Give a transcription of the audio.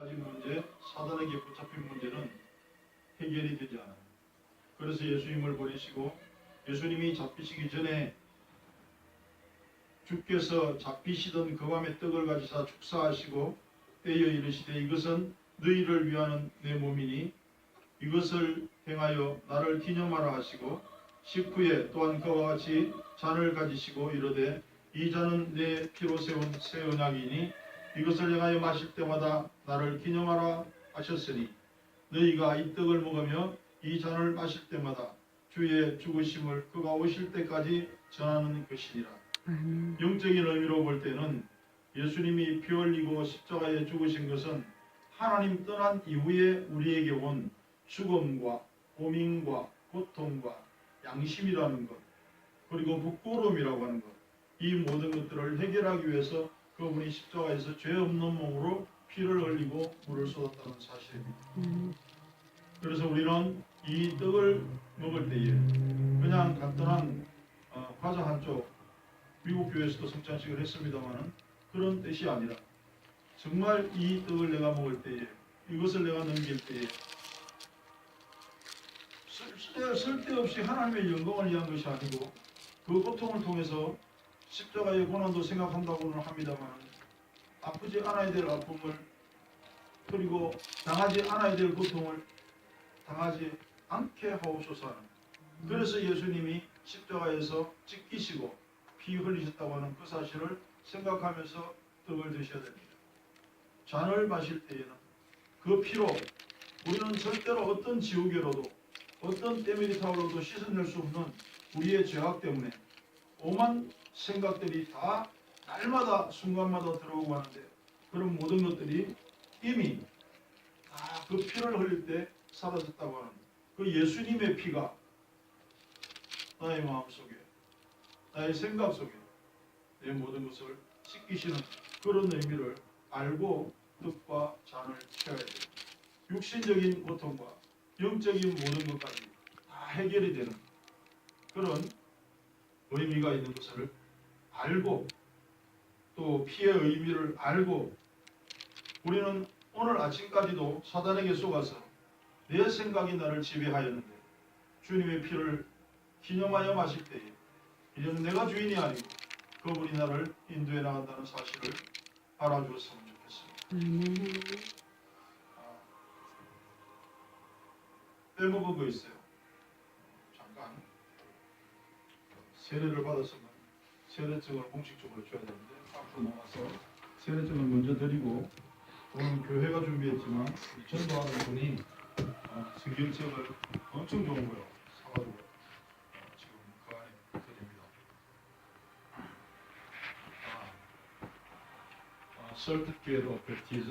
가진 문제, 사단에게 붙잡힌 문제는 해결이 되지 않아요. 그래서 예수님을 보내시고 예수님이 잡히시기 전에 주께서 잡히시던 그 밤에 떡을 가지사 축사하시고 떼어 이르시되 이것은 너희를 위하는 내 몸이니 이것을 행하여 나를 기념하라 하시고 식후에 또한 그와 같이 잔을 가지시고 이르되 이 잔은 내 피로 세운 새 언약이니 이것을 행하여 마실 때마다 나를 기념하라 하셨으니 너희가 이 떡을 먹으며 이 잔을 마실 때마다 주의 죽으심을 그가 오실 때까지 전하는 것이니라. 아멘. 영적인 의미로 볼 때는 예수님이 피 흘리고 십자가에 죽으신 것은 하나님 떠난 이후에 우리에게 온 죽음과 고민과 고통과 양심이라는 것 그리고 부끄러움이라고 하는 것 이 모든 것들을 해결하기 위해서 그분이 십자가에서 죄 없는 몸으로 피를 흘리고 물을 쏟았다는 사실입니다. 음, 그래서 우리는 이 떡을 먹을 때에 그냥 간단한 어, 과자 한쪽 미국 교회에서도 성찬식을 했습니다마는 그런 뜻이 아니라 정말 이 떡을 내가 먹을 때에 이것을 내가 넘길 때에 쓸데, 쓸데없이 하나님의 영광을 위한 것이 아니고 그 고통을 통해서 십자가의 고난도 생각한다고는 합니다만 아프지 않아야 될 아픔을 그리고 당하지 않아야 될 고통을 당하지 않게 하옵소서 그래서 예수님이 십자가에서 찢기시고 피 흘리셨다고 하는 그 사실을 생각하면서 떡을 드셔야 됩니다. 잔을 마실 때에는 그 피로 우리는 절대로 어떤 지우개로도 어떤 타올로도 씻어낼 수 없는 우리의 죄악 때문에 오만 생각들이 다 날마다 순간마다 들어오고 하는데 그런 모든 것들이 이미 다 그 피를 흘릴 때 사라졌다고 하는 그 예수님의 피가 나의 마음 속에 나의 생각 속에 내 모든 것을 씻기시는 그런 의미를 알고 뜻과 잔을 취해야 돼요. 육신적인 고통과 영적인 모든 것까지 다 해결이 되는 그런 의미가 있는 것을 알고 또 피의 의미를 알고 우리는 오늘 아침까지도 사단에게 속아서 내 생각이 나를 지배하였는데 주님의 피를 기념하여 마실 때에 이제는 내가 주인이 아니고 그분이 나를 인도해 나간다는 사실을 알아주었으면 좋겠습니다. 아, 빼먹은 거 있어요. 세례를 받았으면 세례증을 공식적으로 줘야 되는데 앞으로 나가서 세례증을 먼저 드리고 오늘 교회가 준비했지만 이 전도하는 분이 어, 성경책을 엄청 좋은 거요 사가지고 어, 지금 그 안에 드립니다. 아, 아, of Baptism